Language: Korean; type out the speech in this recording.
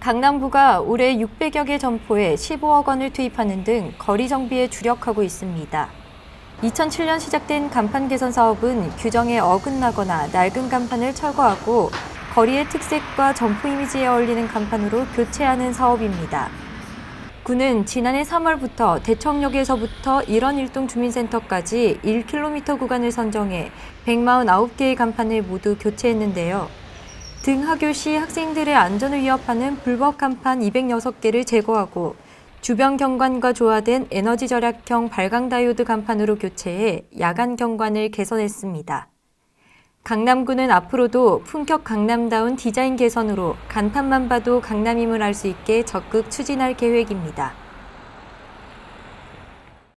강남구가 올해 600여 개 점포에 15억 원을 투입하는 등 거리 정비에 주력하고 있습니다. 2007년 시작된 간판 개선 사업은 규정에 어긋나거나 낡은 간판을 철거하고 거리의 특색과 점포 이미지에 어울리는 간판으로 교체하는 사업입니다. 구는 지난해 3월부터 대청역에서부터 일원 일동 주민센터까지 1km 구간을 선정해 149개의 간판을 모두 교체했는데요. 등하교 시 학생들의 안전을 위협하는 불법 간판 206개를 제거하고 주변 경관과 조화된 에너지 절약형 발광 다이오드 간판으로 교체해 야간 경관을 개선했습니다. 강남구는 앞으로도 품격 강남다운 디자인 개선으로 간판만 봐도 강남임을 알 수 있게 적극 추진할 계획입니다.